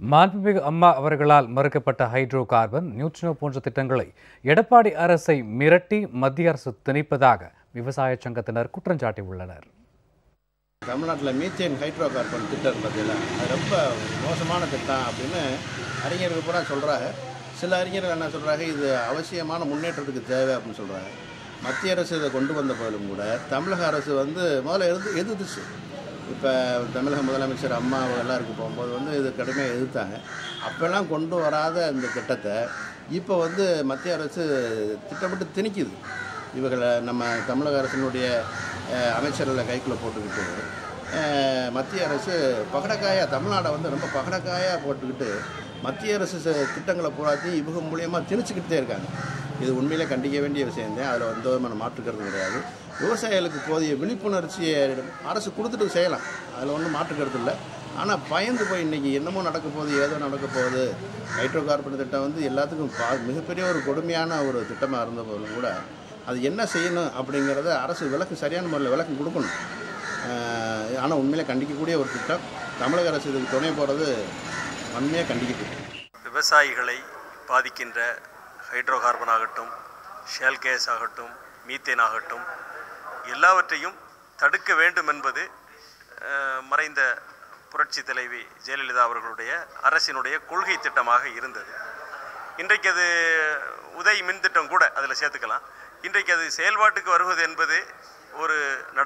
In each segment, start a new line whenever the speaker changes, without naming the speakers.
மாண்புமிகு அம்மா அவர்களால் மறுக்கப்பட்ட ஹைட்ரோ கார்பன் நியூட்ரினோ போன்ற திட்டங்களை எடப்பாடி அரசை மிரட்டி மத்திய அரசு திணிப்பதாக விவசாய சங்கத்தினர் குற்றம் சாட்டியுள்ளனர்
தமிழ்நாட்டில் மீத்தேன் ஹைட்ரோ கார்பன் திட்டம் பார்த்தீங்களா? அது ரொம்ப மோசமான திட்டம் அப்படின்னு அறிஞர்கள் கூட சொல்கிறாங்க சில அறிஞர்கள் என்ன சொல்கிறாங்க இது அவசியமான முன்னேற்றத்துக்கு தேவை அப்படின்னு சொல்கிறாங்க மத்திய அரசு இதை கொண்டு வந்த போதிலும் கூட தமிழக அரசு வந்து முதல்ல எதிர்த்து எதிர்த்துச்சு. இப்போ தமிழக முதலமைச்சர் அம்மா எல்லாருக்கும் போகும்போது வந்து இது கடுமையாக எதிர்த்தாங்க. அப்போல்லாம் கொண்டு வராத இந்த திட்டத்தை இப்போ வந்து மத்திய அரசு திட்டமிட்டு திணிக்குது. இவர்களை நம்ம தமிழக அரசினுடைய அமைச்சர்களை கைக்குள்ளே போட்டுக்கிட்டு மத்திய அரசு பகடக்காயாக தமிழ்நாடை வந்து ரொம்ப பகடக்காயாக போட்டுக்கிட்டு மத்திய அரசு திட்டங்களை பூராத்தையும் இவங்க மூலியமாக திணிச்சுக்கிட்டே இருக்காங்க. இது உண்மையிலே கண்டிக்க வேண்டிய விஷயம்தான் அதில் எந்த விதமான மாற்றுக்கிறது கிடையாது. விவசாயிகளுக்கு போதிய விழிப்புணர்ச்சியை அரசு கொடுத்துட்டு செய்யலாம். அதில் ஒன்றும் மாற்றுக்கிறது இல்லை. ஆனால் பயந்து போய் இன்றைக்கி என்னமோ நடக்க போகுது ஏதோ நடக்க போகுது. ஹைட்ரோ கார்பன் திட்டம் வந்து எல்லாத்துக்கும் பா மிகப்பெரிய ஒரு கொடுமையான ஒரு திட்டமாக இருந்த போதும் கூட அது என்ன செய்யணும் அப்படிங்கிறத அரசு விளக்கு சரியான முறையில் விளக்கம் கொடுக்கணும். ஆனால் உண்மையிலே கண்டிக்கக்கூடிய ஒரு திட்டம். தமிழக அரசு இதுக்கு துணை போகிறது வன்மையாக கண்டிக்கக்கூடிய
விவசாயிகளை பாதிக்கின்ற ஹைட்ரோ கார்பன் ஆகட்டும் ஷேல் கேஸ் ஆகட்டும் மீத்தேன் ஆகட்டும் எல்லாவற்றையும் தடுக்க வேண்டும் என்பது மறைந்த புரட்சி தலைவி ஜெயலலிதா அவர்களுடைய அரசினுடைய கொள்கை திட்டமாக இருந்தது. இன்றைக்கு அது உதய் மின் திட்டம் கூட அதில் சேர்த்துக்கலாம். இன்றைக்கு அது செயல்பாட்டுக்கு வருவது என்பது ஒரு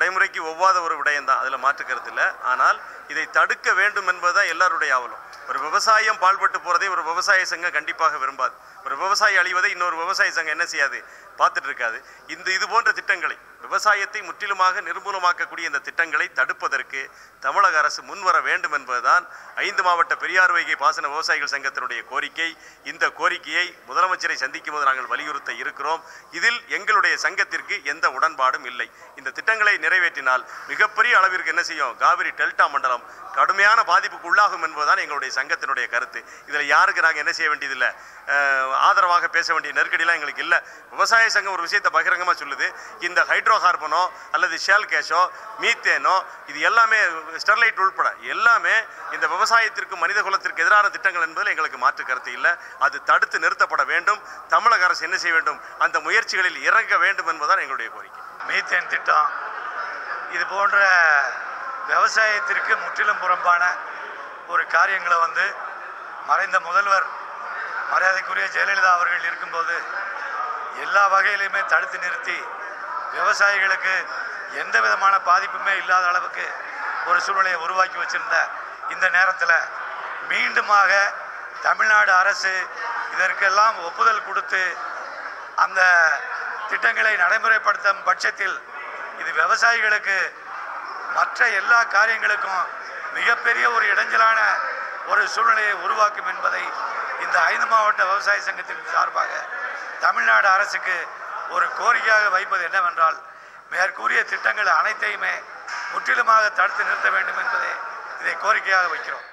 நடைமுறைக்கு ஒவ்வாத ஒரு விடயம்தான். அதில் மாற்றுக்கிறது இல்லை. ஆனால் இதை தடுக்க வேண்டும் என்பதுதான் எல்லாருடைய ஆவலும். ஒரு விவசாயம் பால்பட்டு போகிறதை ஒரு விவசாய சங்கம் கண்டிப்பாக விரும்பாது. ஒரு விவசாயி அழிவதை இன்னொரு விவசாய சங்கம் என்ன செய்யாது? பார்த்துட்டு இருக்காது. இந்த இது போன்ற திட்டங்களை விவசாயத்தை முற்றிலுமாக நிர்மூலமாக்கக்கூடிய இந்த திட்டங்களை தடுப்பதற்கு தமிழக அரசு முன்வர வேண்டும் என்பதுதான் ஐந்து மாவட்ட பெரியார் வைகை பாசன விவசாயிகள் சங்கத்தினுடைய கோரிக்கை. இந்த கோரிக்கையை முதலமைச்சரை சந்திக்கும் போது நாங்கள் வலியுறுத்த இருக்கிறோம். இதில் எங்களுடைய சங்கத்திற்கு எந்த உடன்பாடும் இல்லை. இந்த திட்டங்களை நிறைவேற்றினால் மிகப்பெரிய அளவிற்கு என்ன செய்யும்? காவிரி டெல்டா மண்டலம் கடுமையான பாதிப்புக்கு உள்ளாகும் என்பதுதான் எங்களுடைய சங்கத்தினுடைய கருத்து. இதில் யாருக்கு நாங்கள் என்ன செய்ய வேண்டியதில்லை? ஆதரவாக பேச வேண்டிய நெருக்கடிலாம் எங்களுக்கு இல்லை. விவசாய சங்கம் ஒரு விஷயத்தை பகிரங்கமாக சொல்லுது. இந்த ஹைட்ரோ கார்பனோ அல்லது ஷேல் கேஷோ மீத்தேனோ இது எல்லாமே ஸ்டெர்லைட் உள்பட எல்லாமே இந்த விவசாயத்திற்கு மனித குலத்திற்கு எதிரான திட்டங்கள் என்பதில் எங்களுக்கு மாற்று கருத்து இல்லை. அது தடுத்து நிறுத்தப்பட வேண்டும். தமிழக அரசு என்ன செய்ய வேண்டும்? அந்த முயற்சிகளில் இறங்க வேண்டும் என்பதுதான் எங்களுடைய கோரிக்கை.
மீத்தேன் திட்டம். இது போன்ற விவசாயத்திற்கு முற்றிலும் புறம்பான ஒரு காரியங்களை வந்து மறைந்த முதல்வர் மரியாதைக்குரிய ஜெயலலிதா அவர்கள் இருக்கும்போது எல்லா வகையிலையுமே தடுத்து நிறுத்தி விவசாயிகளுக்கு எந்த விதமான பாதிப்புமே இல்லாத அளவுக்கு ஒரு சூழ்நிலையை உருவாக்கி வச்சிருந்த இந்த நேரத்தில் மீண்டுமாக தமிழ்நாடு அரசு இதற்கெல்லாம் ஒப்புதல் கொடுத்து அந்த திட்டங்களை நடைமுறைப்படுத்தும் பட்சத்தில் இது விவசாயிகளுக்கு மற்ற எல்லா காரியங்களுக்கும் மிகப்பெரிய ஒரு இடைஞ்சலான ஒரு சூழ்நிலையை உருவாக்கும் என்பதை இந்த ஐந்து மாவட்ட விவசாய சங்கத்தின் சார்பாக தமிழ்நாடு அரசுக்கு ஒரு கோரிக்கையாக வைப்பது என்னவென்றால் மேற்கூறிய திட்டங்கள் அனைத்தையுமே முற்றிலுமாக தடுத்து நிறுத்த வேண்டும் என்பதை இதை கோரிக்கையாக வைக்கிறோம்.